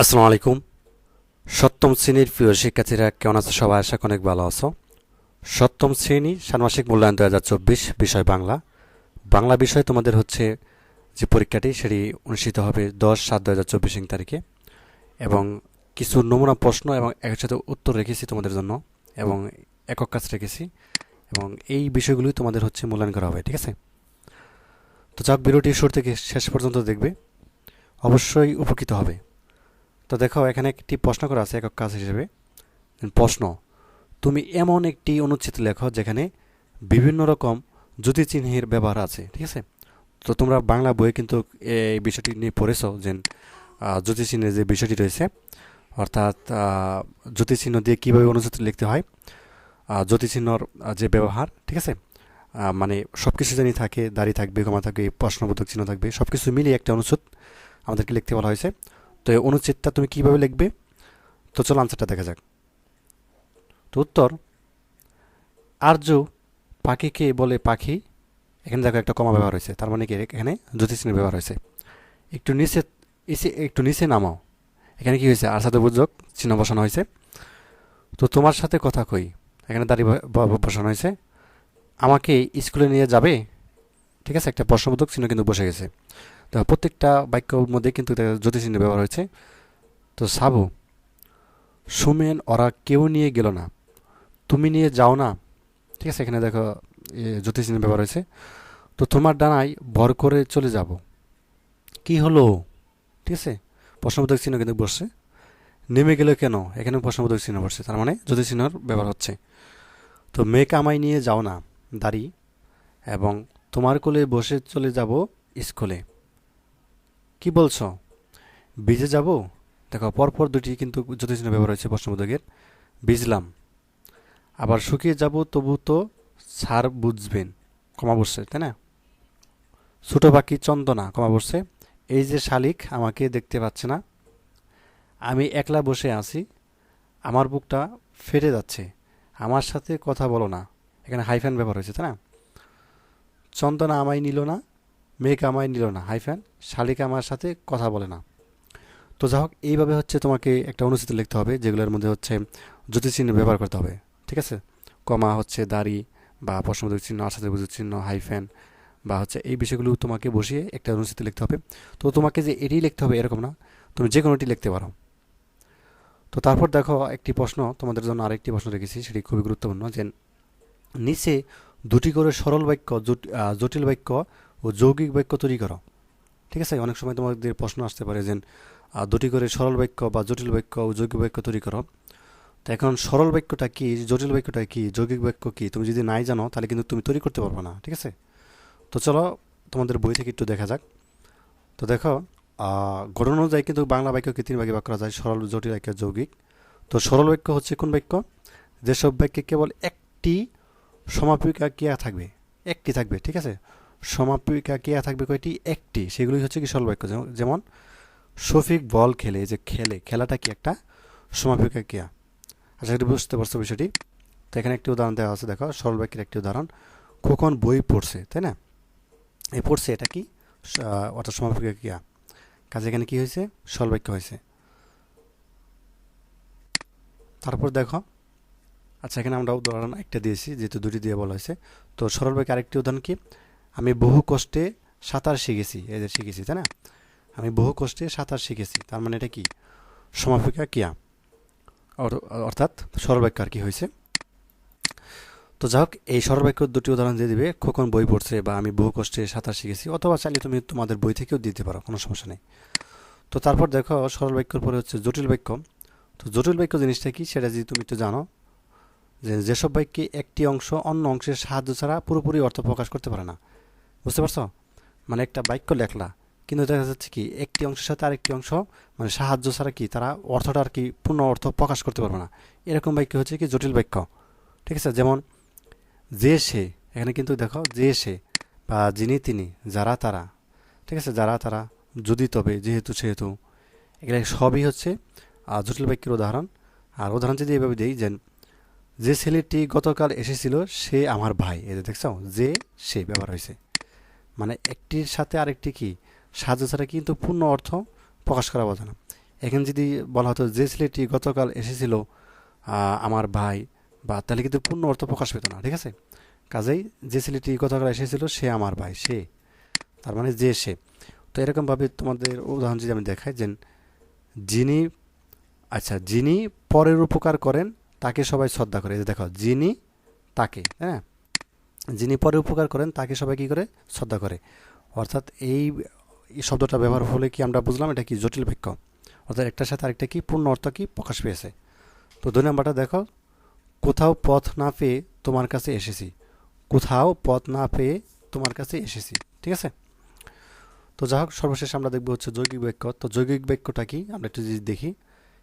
আসসালামু আলাইকুম। সপ্তম শ্রেণির প্রিয় শিক্ষার্থীরা, কেমন আছো সবাই? আশা অনেক ভালো আছো। সপ্তম শ্রেণি ষান্মাসিক মূল্যায়ন দু হাজার চব্বিশ, বিষয় বাংলা। বাংলা বিষয় তোমাদের হচ্ছে যে পরীক্ষাটি, সেটি অনুষ্ঠিত হবে দশ সাত দু হাজার চব্বিশ তারিখে। এবং কিছু নমুনা প্রশ্ন এবং একসাথে উত্তর রেখেছি তোমাদের জন্য এবং একক কাজ রেখেছি। এবং এই বিষয়গুলোই তোমাদের হচ্ছে মূল্যায়ন করা হবে, ঠিক আছে? তো যাক, ভিডিওটি শুরু থেকে শেষ পর্যন্ত দেখবে। অবশ্যই উপকৃত হবে। তো দেখো, এখানে একটি প্রশ্ন করা আছে একক কাজ হিসেবে। প্রশ্ন, তুমি এমন একটি অনুচ্ছেদ লেখো যেখানে বিভিন্ন রকম জ্যোতি চিহ্নের ব্যবহার আছে, ঠিক আছে? তো তোমরা বাংলা বইয়ে কিন্তু এই বিষয়টি নিয়ে পড়েছো যে জ্যোতি চিহ্নের যে বিষয়টি রয়েছে, অর্থাৎ জ্যোতি চিহ্ন দিয়ে কীভাবে অনুচ্ছেদ লিখতে হয় জ্যোতি চিহ্নর যে ব্যবহার, ঠিক আছে? মানে সব কিছু জানি থাকে, দাড়ি থাকবে কমা থাকবে, প্রশ্নবোধক চিহ্ন থাকবে সব কিছু মিলিয়ে একটা অনুচ্ছেদ আমাদেরকে লিখতে বলা হয়েছে। তো এই অনুচ্ছেদটা তুমি কীভাবে লিখবে? তো চলো আনসারটা দেখা যাক। তো উত্তর, আর্য পাখিকে বলে পাখি। এখানে দেখো একটা কমা ব্যবহার হয়েছে, তার মানে কি? এখানে জ্যোতিষিনের ব্যবহার হয়েছে। একটু নিচে এসে একটু নিচে নামাও। এখানে কি হয়েছে? আর সাথে বুঝক চিহ্ন বসানো হয়েছে। তো তোমার সাথে কথা কই। এখানে দাঁড়িয়ে বসানো হয়েছে। আমাকে স্কুলে নিয়ে যাবে? ঠিক আছে, একটা প্রশ্নবোধক চিহ্ন কিন্তু বসে গেছে। তো প্রত্যেকটা বাক্যর মধ্যে কিন্তু জ্যোতিষ চিহ্ন ব্যবহার হয়েছে। তো সাবু, সুমেন, ওরা কেউ নিয়ে গেল না। তুমি নিয়ে যাও না। ঠিক আছে, এখানে দেখো জ্যোতিষ চিহ্ন ব্যবহার হয়েছে। তো তোমার ডানায় ভর করে চলে যাব। কি হলো? ঠিক আছে, প্রশ্নবোধক চিহ্ন কিন্তু বসছে। নেমে গেলে কেন? এখানে প্রশ্নবোধক চিহ্ন বসছে, তার মানে জ্যোতিষ চিহ্নর ব্যবহার হচ্ছে। তো মেয়ে কামাই নিয়ে যাও না, দাড়ি, এবং তোমার কোলে বসে চলে যাব স্কুলে। কি বলছো? বীজে যাব? দেখো, পরপর দুটি কিন্তু জ্যোতিষচিহ্ন ব্যবহার হয়েছে প্রশ্নবোধকের। বিজলাম আবার শুকিয়ে যাব, তবু তো সার বুঝবেন। কমা বসছে, তাই না? ছোটো পাখি চন্দনা, কমা বসছে। এই যে শালিক, আমাকে দেখতে পাচ্ছে না। আমি একলা বসে আছি। আমার বুকটা ফেটে যাচ্ছে। আমার সাথে কথা বলো না। এখানে হাইফ্যান ব্যবহার হয়েছে তাই না? চন্দনা আমায় নিল না। মেঘ আমায় নিল না। হাইফ্যান শালিকা আমার সাথে কথা বলে না। তো যা হোক, এইভাবে হচ্ছে তোমাকে একটা অনুচিত লিখতে হবে, যেগুলোর মধ্যে হচ্ছে জ্যোতিচিহ্ন ব্যবহার করতে হবে। ঠিক আছে? কমা হচ্ছে দাড়ি বা প্রশ্নবোধক চিহ্ন সাথে বুঝুক চিহ্ন হাইফ্যান বা হচ্ছে এই বিষয়গুলো তোমাকে বসিয়ে একটা অনুচিত লিখতে হবে। তো তোমাকে যে এটি লিখতে হবে এরকম না, তুমি যে কোনোটি লিখতে পারো। তো তারপর দেখো একটি প্রশ্ন, তোমাদের জন্য আরেকটি প্রশ্ন রেখেছি, সেটি খুবই গুরুত্বপূর্ণ যে, নিচে দুটি করে সরল বাক্য, জট- জটিল বাক্য ও যৌগিক বাক্য তৈরি করো। ঠিক আছে? অনেক সময় তোমাদের প্রশ্ন আসতে পারে যে দুটি করে সরল বাক্য বা জটিল বাক্য ও যৌগিক বাক্য তৈরি করো। তো এখন সরল বাক্যটা কি, জটিল বাক্যটা কি, যৌগিক বাক্য কি, তুমি যদি নাই জানো, তাহলে কিন্তু তুমি তৈরি করতে পারবে না। ঠিক আছে? তো চলো, তোমাদের বই থেকে একটু দেখা যাক। তো দেখো গঠন অনুযায়ী কিন্তু বাংলা বাক্যকে তিন ভাগে ভাগ করা যায়, সরল, জটিল বাক্য, যৌগিক। তো সরল বাক্য হচ্ছে কোন বাক্য? যেসব বাক্যে কেবল একটি সমাপিকা ক্রিয়া থাকবে, একটি থাকবে, ঠিক আছে? সমাপিকা ক্রিয়া থাকবে কয়টি? একটি। সেগুলি হচ্ছে কি সরল বাক্য যেমন- শফিক বল খেলে, যে খেলে, খেলাটা কি একটা? সমাপিকা ক্রিয়া। আশা করি বুঝতে পারছ বিষয়টি। তো এখানে একটি উদাহরণ দেওয়া আছে, দেখো সর্বাক্যের একটি উদাহরণ। খোকন বই পড়ছে, তাই না? এই পড়ছে এটা কি? অর্থাৎ সমাপিকা ক্রিয়া। কাজে এখানে কি হয়েছে? সর্বাক্য হয়েছে। তারপর দেখো আচ্ছা এখানে আমরা উদাহরণ একটা দিয়েছি, যেহেতু দুটি দিয়ে বলা হয়েছে। তো সরল বাক্যে আরেকটি উদাহরণ কি? আমি বহু কষ্টে সাঁতার শিখেছি এদের শিখেছি, তাই না? আমি বহু কষ্টে সাঁতার শিখেছি, তার মানে এটা কি? সমাপিকা কিয়া? অর- অর্থাৎ সরল বাক্য আর কি হয়েছে? তো যাই হোক, এই সরল বাক্য দুটি উদাহরণ দিয়ে দিবে খোকন বই পড়ছে বা আমি বহু কষ্টে সাঁতার শিখেছি, অথবা চাইলে তুমি তোমাদের বই থেকেও দিতে পারো, কোনো সমস্যা নেই। তো তারপর দেখো সরল বাক্যর পরে হচ্ছে জটিল বাক্য। তো জটিল বাক্য জিনিসটা কি? সেটা যদি তুমি একটু জানো, যে যেসব বাক্যে একটি অংশ অন্য অংশের সাহায্য ছাড়া পুরোপুরি অর্থ প্রকাশ করতে পারে না বুঝতে পারছ? মানে একটা বাক্য লেখলা, কিন্তু দেখা যাচ্ছে কি, একটি অংশের সাথে আরেকটি অংশ মানে সাহায্য ছাড়া কি তারা অর্থটা আর কি পূর্ণ অর্থ প্রকাশ করতে পারবে না। এরকম বাক্য হচ্ছে কি জটিল বাক্য, ঠিক আছে? যেমন, যে সে, এখানে কিন্তু দেখো, যে সে, বা যিনি তিনি, যারা তারা, ঠিক আছে? যারা তারা, যদি তবে, যেহেতু সেহেতু, এগুলো সবই হচ্ছে জটিল বাক্যের উদাহরণ। আর উদাহরণ যদি এভাবে দিই যে যে ছেলেটি গতকাল এসেছিল, সে আমার ভাই। যে দেখছ? যে সে, ব্যবহার হয়েছে। মানে একটির সাথে আরেকটি কি? সাহায্য ছাড়া কিন্তু পূর্ণ অর্থ প্রকাশ করা বোঝে না। এখানে যদি বলা হতো যে ছেলেটি গতকাল এসেছিল আমার ভাই, বা তাহলে কিন্তু পূর্ণ অর্থ প্রকাশ পেত না, ঠিক আছে? কাজেই যে ছেলেটি গতকাল এসেছিল সে আমার ভাই, সে। তার মানে যে সে। তো এরকমভাবে তোমাদের উদাহরণ যদি আমি দেখাই যে যিনি আচ্ছা যিনি পরের উপকার করেন, তাকে সবাই শ্রদ্ধা করে। দেখো, যিনি তাকে হ্যাঁ? যিনি পরে উপকার করেন, তাকে সবাই কী করে? শ্রদ্ধা করে। অর্থাৎ এই শব্দটা ব্যবহার হলে কি আমরা বুঝলাম এটা কি জটিল বাক্য? অর্থাৎ একটার সাথে আরেকটা কি পূর্ণ অর্থ কি প্রকাশ পেয়েছে? তো দুই নাম্বারটা দেখো, কোথাও পথ না পেয়ে তোমার কাছে এসেছি। কোথাও পথ না পেয়ে তোমার কাছে এসেছি। ঠিক আছে? তো যাই হোক, সর্বশেষ আমরা দেখব হচ্ছে যৌগিক বাক্য। তো যৌগিক বাক্যটা কি? আমরা একটু যদি দেখি।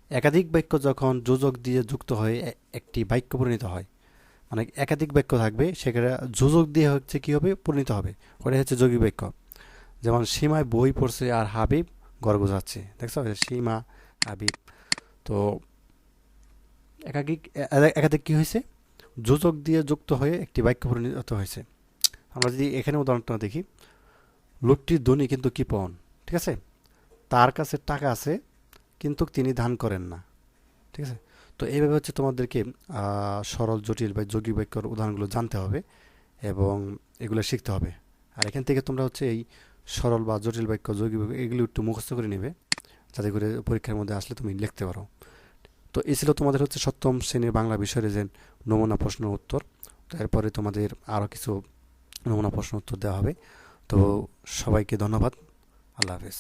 একাধিক বাক্য যখন যোজক দিয়ে যুক্ত হয়ে একটি বাক্য পরিণত হয় মানে একাধিক বাক্য থাকবে, সেখানে যোজক দিয়ে হচ্ছে কি হবে? পরিণত হবে। ওটা হচ্ছে যোগী বাক্য। যেমন, সীমায় বই পড়ছে আর হাবিব ঘর গোছাচ্ছে দেখছ? সীমা, হাবিব। তো একাধিক একাধিক কি হয়েছে? যোজক দিয়ে যুক্ত হয়ে একটি বাক্য পরিণত হয়েছে। আমরা যদি এখানে উদাহরণটা দেখি, লোকটির ধনী কিন্তু কৃপণ, ঠিক আছে? তার কাছে টাকা আছে, কিন্তু তিনি ধান করেন না, ঠিক আছে? তো এইভাবে হচ্ছে তোমাদেরকে সরল, জটিল বা যৌগিক বাক্যর উদাহরণগুলো জানতে হবে এবং এগুলো শিখতে হবে। আর এখান থেকে তোমরা হচ্ছে এই সরল বা জটিল বাক্য, যৌগিক বাক্য এগুলো একটু মুখস্থ করে নেবে, যাতে করে পরীক্ষার মধ্যে আসলে তুমি লিখতে পারো। তো এ ছিল তোমাদের হচ্ছে সপ্তম শ্রেণির বাংলা বিষয়ের যে নমুনা প্রশ্ন উত্তর। তারপরে তোমাদের আরও কিছু নমুনা প্রশ্ন উত্তর দেওয়া হবে। তো সবাইকে ধন্যবাদ। আল্লাহ হাফেজ।